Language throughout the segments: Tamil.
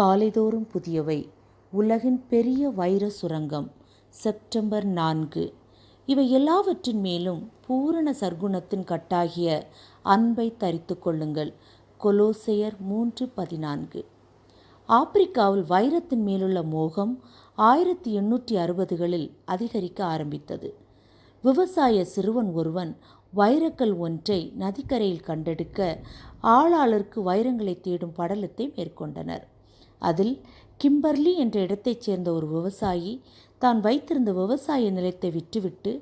காலைதோறும் புதியவை. உலகின் பெரிய வைர சுரங்கம் செப்டம்பர் நான்கு. இவை எல்லாவற்றின் மேலும் பூரண சர்க்குணத்தின் கட்டாகிய அன்பை தரித்து கொள்ளுங்கள். கொலோசையர் மூன்று பதினான்கு. ஆப்பிரிக்காவில் வைரத்தின் மேலுள்ள மோகம் ஆயிரத்தி எண்ணூற்றி அறுபதுகளில் அதிகரிக்க ஆரம்பித்தது. விவசாய சிறுவன் ஒருவன் வைரக்கல் ஒன்றை நதிக்கரையில் கண்டெடுக்க ஆளாளருக்கு வைரங்களை தேடும் படலத்தை மேற்கொண்டனர். அதில் கிம்பர்லி என்ற இடத்தைச் சேர்ந்த ஒரு விவசாயி தான் வைத்திருந்த விவசாய நிலத்தை விட்டுவிட்டு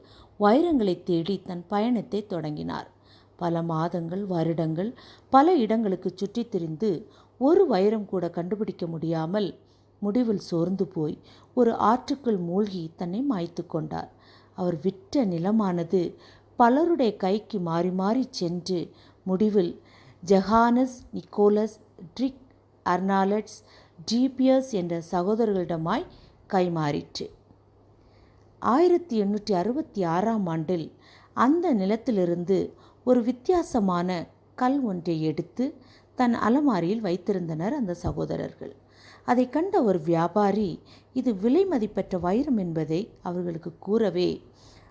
வைரங்களை தேடி தன் பயணத்தை தொடங்கினார். பல மாதங்கள் வருடங்கள் பல இடங்களுக்கு சுற்றித் திரிந்து ஒரு வைரம் கூட கண்டுபிடிக்க முடியாமல் முடிவில் சோர்ந்து போய் ஒரு ஆற்றுக்குள் மூழ்கி தன்னை மாய்த்து கொண்டார். அவர் விற்ற நிலமானது பலருடைய கைக்கு மாறி மாறி சென்று முடிவில் ஜஹானஸ் நிக்கோலஸ் ட்ரிக் அர்னாலட்ஸ் டிபிஎஸ் என்ற சகோதரர்களிடமாய் கைமாறிற்று. ஆயிரத்தி எண்ணூற்றி அறுபத்தி ஆறாம் ஆண்டில் அந்த நிலத்திலிருந்து ஒரு வித்தியாசமான கல் ஒன்றை எடுத்து தன் அலமாரியில் வைத்திருந்தனர் அந்த சகோதரர்கள். அதை கண்ட ஒரு வியாபாரி இது விலை மதிப்பற்ற வைரம் என்பதை அவர்களுக்கு கூறவே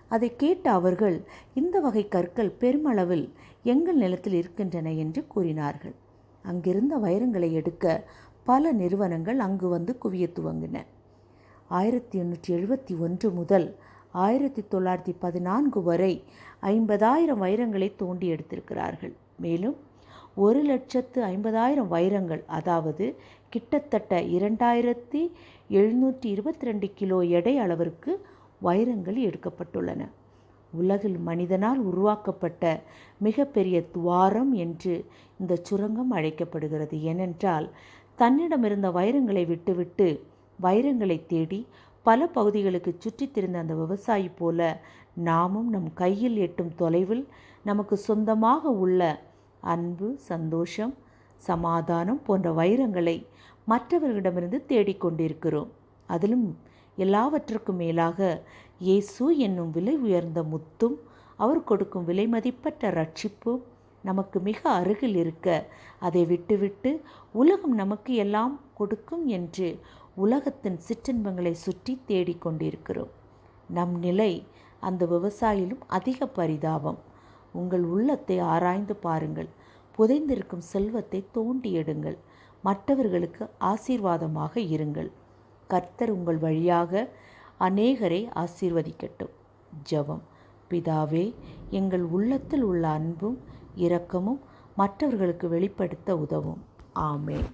அதை கேட்ட அவர்கள் இந்த வகை கற்கள் பெருமளவில் எங்கள் நிலத்தில் இருக்கின்றன என்று கூறினார்கள். அங்கிருந்த வைரங்களை எடுக்க பல நிறுவனங்கள் அங்கு வந்து குவிய துவங்கின. ஆயிரத்தி எண்ணூற்றி எழுபத்தி ஒன்று முதல் ஆயிரத்தி தொள்ளாயிரத்தி பதினான்கு வரை ஐம்பதாயிரம் வைரங்களை தோண்டி எடுத்திருக்கிறார்கள். மேலும் ஒரு லட்சத்து ஐம்பதாயிரம் வைரங்கள் அதாவது கிட்டத்தட்ட இரண்டாயிரத்தி எழுநூற்றி இருபத்தி ரெண்டு கிலோ எடை அளவிற்கு வைரங்கள் எடுக்கப்பட்டுள்ளன. உலகில் மனிதனால் உருவாக்கப்பட்ட மிகப்பெரிய துவாரம் என்று இந்த சுரங்கம் அழைக்கப்படுகிறது. ஏனென்றால் தன்னிடமிருந்த வைரங்களை விட்டுவிட்டு வைரங்களை தேடி பல பகுதிகளுக்கு சுற்றித் திரிந்த அந்த விவசாயி போல நாமும் நம் கையில் எட்டும் தொலைவில் நமக்கு சொந்தமாக உள்ள அன்பு சந்தோஷம் சமாதானம் போன்ற வைரங்களை மற்றவர்களிடமிருந்து தேடிக்கொண்டிருக்கிறோம் அதிலும் எல்லாவற்றுக்கும் மேலாக இயேசு என்னும் விலை உயர்ந்த முத்தும் அவர் கொடுக்கும் விலை மதிப்பற்ற ரட்சிப்பும் நமக்கு மிக அருகில் இருக்க அதை விட்டுவிட்டு உலகம் நமக்கு எல்லாம் கொடுக்கும் என்று உலகத்தின் சிற்றின்பங்களை சுற்றி தேடிக்கொண்டிருக்கிறோம் நம் நிலை அந்த விவசாயிலும் அதிக பரிதாபம். உங்கள் உள்ளத்தை ஆராய்ந்து பாருங்கள். புதைந்திருக்கும் செல்வத்தை தோண்டி எடுங்கள் மற்றவர்களுக்கு ஆசீர்வாதமாக இருங்கள். கர்த்தர் உங்கள் வழியாக அநேகரை ஆசீர்வதிக்கட்டும். ஜெபம். பிதாவே எங்கள் உள்ளத்தில் உள்ள அன்பும் இரக்கமும் மற்றவர்களுக்கு வெளிப்படுத்த உதவும். ஆமென்.